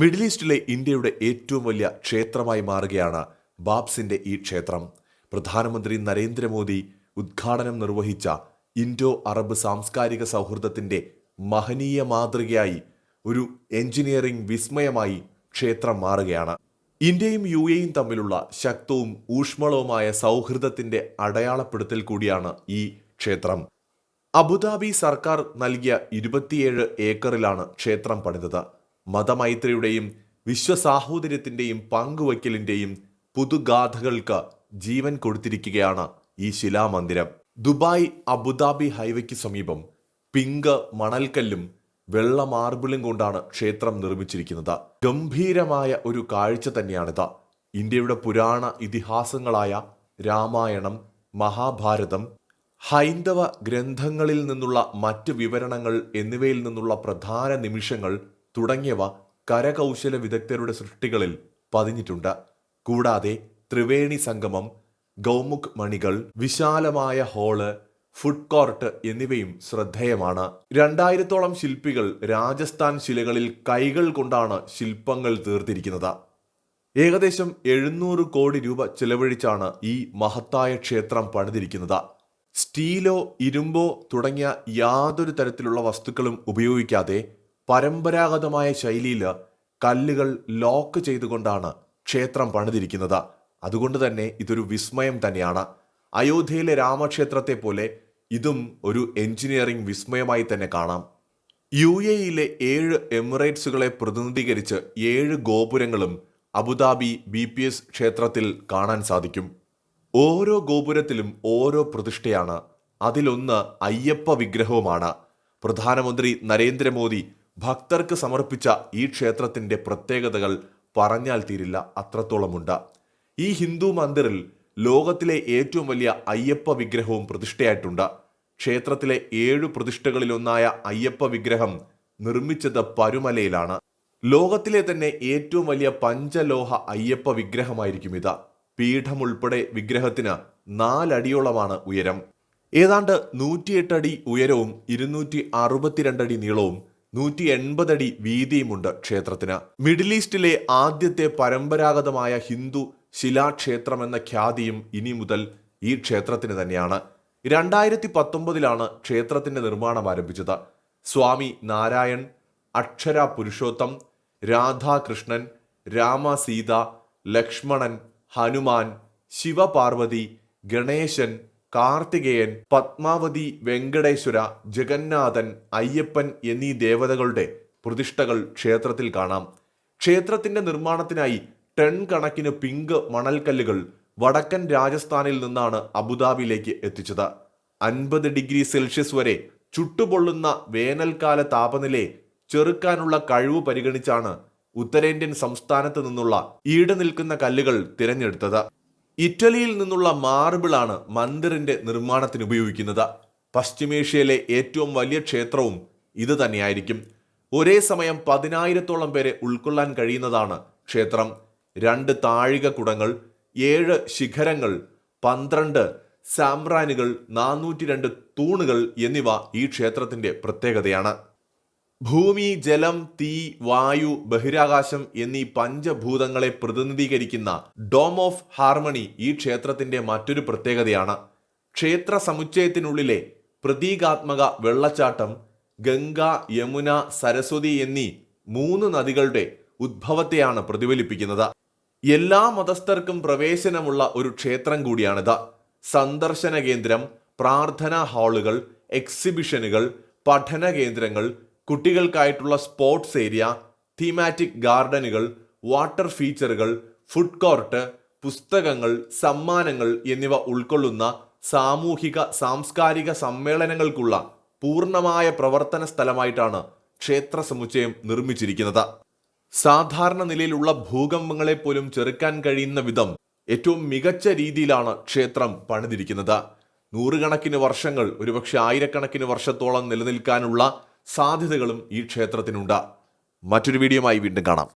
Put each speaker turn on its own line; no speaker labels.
Middle ഈസ്റ്റിലെ ഇന്ത്യയുടെ ഏറ്റവും വലിയ ക്ഷേത്രമായി മാറുകയാണ് ബാബ്സിന്റെ ഈ ക്ഷേത്രം. പ്രധാനമന്ത്രി നരേന്ദ്രമോദി ഉദ്ഘാടനം നിർവഹിച്ച ഇൻഡോ അറബ് സാംസ്കാരിക സൗഹൃദത്തിന്റെ മഹനീയ മാതൃകയായി ഒരു എഞ്ചിനീയറിംഗ് വിസ്മയമായി ക്ഷേത്രം മാറുകയാണ്. ഇന്ത്യയും യു എയും തമ്മിലുള്ള ശക്തവും ഊഷ്മളവുമായ സൗഹൃദത്തിന്റെ അടയാളപ്പെടുത്തൽ കൂടിയാണ് ഈ ക്ഷേത്രം. അബുദാബി സർക്കാർ നൽകിയ ഇരുപത്തിയേഴ് ഏക്കറിലാണ് ക്ഷേത്രം പണിതത്. മതമൈത്രിയുടെയും വിശ്വസാഹോദര്യത്തിന്റെയും പങ്കുവയ്ക്കലിന്റെയും പുതുഗാഥകൾക്ക് ജീവൻ കൊടുത്തിരിക്കുകയാണ് ഈ ശിലാമന്ദിരം. ദുബായ് അബുദാബി ഹൈവേക്ക് സമീപം പിങ്ക് മണൽക്കല്ലും വെള്ള മാർബിളും കൊണ്ടാണ് ക്ഷേത്രം നിർമ്മിച്ചിരിക്കുന്നത്. ഗംഭീരമായ ഒരു കാഴ്ച തന്നെയാണിത്. ഇന്ത്യയുടെ പുരാണ ഇതിഹാസങ്ങളായ രാമായണം മഹാഭാരതം ഹൈന്ദവ ഗ്രന്ഥങ്ങളിൽ നിന്നുള്ള മറ്റ് വിവരണങ്ങൾ എന്നിവയിൽ നിന്നുള്ള പ്രധാന നിമിഷങ്ങൾ തുടങ്ങിയവ കരകൗശല വിദഗ്ധരുടെ സൃഷ്ടികളിൽ പതിഞ്ഞിട്ടുണ്ട്. കൂടാതെ ത്രിവേണി സംഗമം ഗൗമുഖ് മണികൾ വിശാലമായ ഹാൾ ഫുഡ് കോർട്ട് എന്നിവയും ശ്രദ്ധേയമാണ്. രണ്ടായിരത്തോളം ശില്പികൾ രാജസ്ഥാൻ ശിലകളിൽ കൈകൾ കൊണ്ടാണ് ശില്പങ്ങൾ തീർത്തിരിക്കുന്നത്. ഏകദേശം എഴുന്നൂറ് കോടി രൂപ ചെലവഴിച്ചാണ് ഈ മഹത്തായ ക്ഷേത്രം പണിതിരിക്കുന്നത്. സ്റ്റീലോ ഇരുമ്പോ തുടങ്ങിയ യാതൊരു തരത്തിലുള്ള വസ്തുക്കളും ഉപയോഗിക്കാതെ പരമ്പരാഗതമായ ശൈലിയിൽ കല്ലുകൾ ലോക്ക് ചെയ്തുകൊണ്ടാണ് ക്ഷേത്രം പണിതിരിക്കുന്നത്. അതുകൊണ്ട് തന്നെ ഇതൊരു വിസ്മയം തന്നെയാണ്. അയോധ്യയിലെ രാമക്ഷേത്രത്തെ പോലെ ഇതും ഒരു എഞ്ചിനീയറിംഗ് വിസ്മയമായി തന്നെ കാണാം. യു എയിലെ ഏഴ് എമിറേറ്റ്സുകളെ പ്രതിനിധീകരിച്ച് ഏഴ് ഗോപുരങ്ങളും Abu Dhabi B P S ക്ഷേത്രത്തിൽ കാണാൻ സാധിക്കും. ഓരോ ഗോപുരത്തിലും ഓരോ പ്രതിഷ്ഠയാണ്. അതിലൊന്ന് അയ്യപ്പ വിഗ്രഹവുമാണ്. പ്രധാനമന്ത്രി നരേന്ദ്രമോദി ഭക്തർക്ക് സമർപ്പിച്ച ഈ ക്ഷേത്രത്തിന്റെ പ്രത്യേകതകൾ പറഞ്ഞാൽ തീരില്ല അത്രത്തോളമുണ്ട്. ഈ ഹിന്ദു മന്ദിറിൽ ലോകത്തിലെ ഏറ്റവും വലിയ അയ്യപ്പ വിഗ്രഹവും പ്രതിഷ്ഠയായിട്ടുണ്ട്. ക്ഷേത്രത്തിലെ ഏഴു പ്രതിഷ്ഠകളിലൊന്നായ അയ്യപ്പ വിഗ്രഹം നിർമ്മിച്ചത് പരുമലയിലാണ്. ലോകത്തിലെ തന്നെ ഏറ്റവും വലിയ പഞ്ചലോഹ അയ്യപ്പ വിഗ്രഹമായിരിക്കും ഇത്. പീഠം ഉൾപ്പെടെ വിഗ്രഹത്തിന് നാലടിയോളമാണ് ഉയരം. ഏതാണ്ട് നൂറ്റിയെട്ടടി ഉയരവും ഇരുന്നൂറ്റി അറുപത്തിരണ്ടടി നീളവും നൂറ്റി എൺപതടി വീതിയുമുണ്ട് ക്ഷേത്രത്തിന്. മിഡിൽ ഈസ്റ്റിലെ ആദ്യത്തെ പരമ്പരാഗതമായ ഹിന്ദു ശിലാക്ഷേത്രം എന്ന ഖ്യാതിയും ഇനി മുതൽ ഈ ക്ഷേത്രത്തിന് തന്നെയാണ്. രണ്ടായിരത്തി പത്തൊമ്പതിലാണ് ക്ഷേത്രത്തിന്റെ നിർമ്മാണം ആരംഭിച്ചത്. സ്വാമി നാരായൺ അക്ഷര പുരുഷോത്തം രാധാകൃഷ്ണൻ രാമ സീത ലക്ഷ്മണൻ ഹനുമാൻ ശിവപാർവതി ഗണേശൻ കാർത്തികേയൻ പത്മാവതി വെങ്കടേശ്വര ജഗന്നാഥൻ അയ്യപ്പൻ എന്നീ ദേവതകളുടെ പ്രതിഷ്ഠകൾ ക്ഷേത്രത്തിൽ കാണാം. ക്ഷേത്രത്തിന്റെ നിർമ്മാണത്തിനായി ടൺ കണക്കിന് പിങ്ക് മണൽക്കല്ലുകൾ വടക്കൻ രാജസ്ഥാനിൽ നിന്നാണ് അബുദാബിയിലേക്ക് എത്തിച്ചത്. അൻപത് ഡിഗ്രി സെൽഷ്യസ് വരെ ചുട്ടുപൊള്ളുന്ന വേനൽക്കാല താപനിലയെ ചെറുക്കാനുള്ള കഴിവ് പരിഗണിച്ചാണ് ഉത്തരേന്ത്യൻ സംസ്ഥാനത്ത് നിന്നുള്ള ഈട് നിൽക്കുന്ന കല്ലുകൾ തിരഞ്ഞെടുത്തത്. ഇറ്റലിയിൽ നിന്നുള്ള മാർബിളാണ് മന്ദിറിന്റെ നിർമ്മാണത്തിന് ഉപയോഗിക്കുന്നത്. പശ്ചിമേഷ്യയിലെ ഏറ്റവും വലിയ ക്ഷേത്രവും ഇത് തന്നെയായിരിക്കും. ഒരേ സമയം പതിനായിരത്തോളം പേരെ ഉൾക്കൊള്ളാൻ കഴിയുന്നതാണ് ക്ഷേത്രം. രണ്ട് താഴിക കുടങ്ങൾ ഏഴ് ശിഖരങ്ങൾ പന്ത്രണ്ട് സാമ്രാനുകൾ നാനൂറ്റി രണ്ട് തൂണുകൾ എന്നിവ ഈ ക്ഷേത്രത്തിന്റെ പ്രത്യേകതയാണ്. ഭൂമി ജലം തീ വായു ബഹിരാകാശം എന്നീ പഞ്ചഭൂതങ്ങളെ പ്രതിനിധീകരിക്കുന്ന ഡോം ഓഫ് ഹാർമണി ഈ ക്ഷേത്രത്തിന്റെ മറ്റൊരു പ്രത്യേകതയാണ്. ക്ഷേത്ര സമുച്ചയത്തിനുള്ളിലെ പ്രതീകാത്മക വെള്ളച്ചാട്ടം ഗംഗ യമുന സരസ്വതി എന്നീ മൂന്ന് നദികളുടെ ഉദ്ഭവത്തെയാണ് പ്രതിഫലിപ്പിക്കുന്നത്. എല്ലാ മതസ്ഥർക്കും പ്രവേശനമുള്ള ഒരു ക്ഷേത്രം കൂടിയാണിത്. സന്ദർശന കേന്ദ്രം പ്രാർത്ഥനാ ഹാളുകൾ എക്സിബിഷനുകൾ പഠന കേന്ദ്രങ്ങൾ കുട്ടികൾക്കായിട്ടുള്ള സ്പോർട്സ് ഏരിയ തീമാറ്റിക് ഗാർഡനുകൾ വാട്ടർ ഫീച്ചറുകൾ ഫുഡ് കോർട്ട് പുസ്തകങ്ങൾ സമ്മാനങ്ങൾ എന്നിവ ഉൾക്കൊള്ളുന്ന സാമൂഹിക സാംസ്കാരിക സമ്മേളനങ്ങൾക്കുള്ള പൂർണമായ പ്രവർത്തന സ്ഥലമായിട്ടാണ് ക്ഷേത്ര സമുച്ചയം നിർമ്മിച്ചിരിക്കുന്നത്. സാധാരണ നിലയിലുള്ള ഭൂകമ്പങ്ങളെ പോലും ചെറുക്കാൻ കഴിയുന്ന വിധം ഏറ്റവും മികച്ച രീതിയിലാണ് ക്ഷേത്രം പണിതിരിക്കുന്നത്. നൂറുകണക്കിന് വർഷങ്ങൾ ഒരുപക്ഷെ ആയിരക്കണക്കിന് വർഷത്തോളം നിലനിൽക്കാനുള്ള സാധ്യതകളും ഈ ക്ഷേത്രത്തിനുണ്ട്. മറ്റൊരു വീഡിയോയുമായി വീണ്ടും കാണാം.